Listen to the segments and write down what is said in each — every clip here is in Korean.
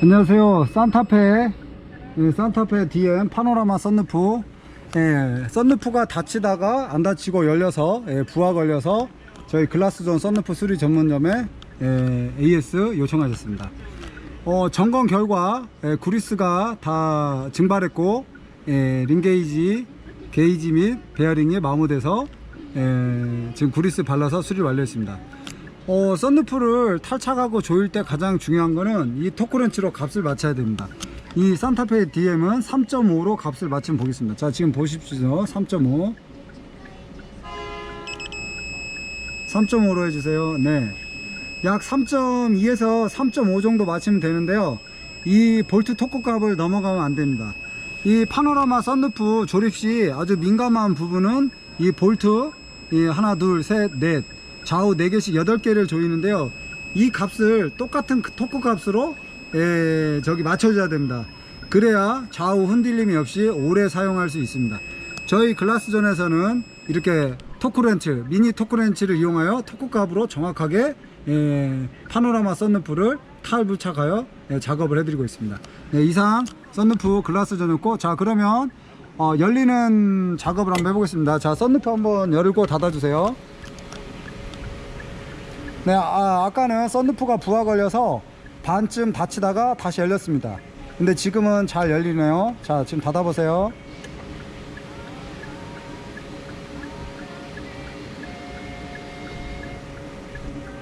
안녕하세요. 산타페 예, 산타페 DM 파노라마 썬루프 예, 썬루프가 닫히다가 안 닫히고 열려서 예, 부하 걸려서 저희 글라스존 썬루프 수리 전문점에 예, AS 요청하셨습니다. 어, 점검 결과 예, 구리스가 다 증발했고 예, 링게이지 게이지 및 베어링이 마모돼서 예, 지금 구리스 발라서 수리 완료했습니다. 어, 썬루프를 탈착하고 조일 때 가장 중요한 거는 이 토크렌치로 값을 맞춰야 됩니다. 이 산타페 DM은 3.5로 값을 맞추면 보겠습니다. 자, 지금 보십시오. 3.5. 3.5로 해주세요. 네. 약 3.2에서 3.5 정도 맞추면 되는데요. 이 볼트 토크 값을 넘어가면 안 됩니다. 이 파노라마 썬루프 조립 시 아주 민감한 부분은 이 볼트 이 하나 둘 셋 넷 좌우 4개씩 8개를 조이는데요. 이 값을 똑같은 그 토크 값으로 에, 저기 맞춰줘야 됩니다. 그래야 좌우 흔들림이 없이 오래 사용할 수 있습니다. 저희 글라스존에서는 이렇게 토크렌치 미니 토크렌치를 이용하여 토크 값으로 정확하게 에, 파노라마 썬루프를 탈부착하여 예, 작업을 해드리고 있습니다. 네, 이상 썬루프 글라스존이었고 자 그러면 어, 열리는 작업을 한번 해보겠습니다. 자 썬루프 한번 열고 닫아주세요 네, 아, 아까는 썬루프가 부하 걸려서 반쯤 닫히다가 다시 열렸습니다. 근데 지금은 잘 열리네요. 자, 지금 닫아보세요.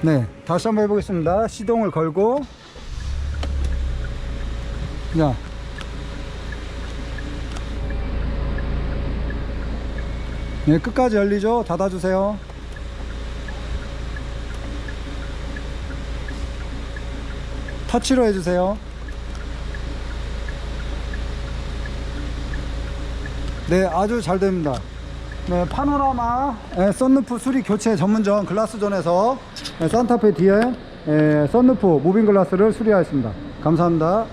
네, 다시 한번 해보겠습니다. 시동을 걸고, 자, 네, 끝까지 열리죠? 닫아주세요. 터치로 해주세요. 네, 아주 잘 됩니다. 네, 파노라마 에, 썬루프 수리 교체 전문점 글라스존에서 에, 산타페 뒤에 에, 썬루프 무빙 글라스를 수리하였습니다. 감사합니다.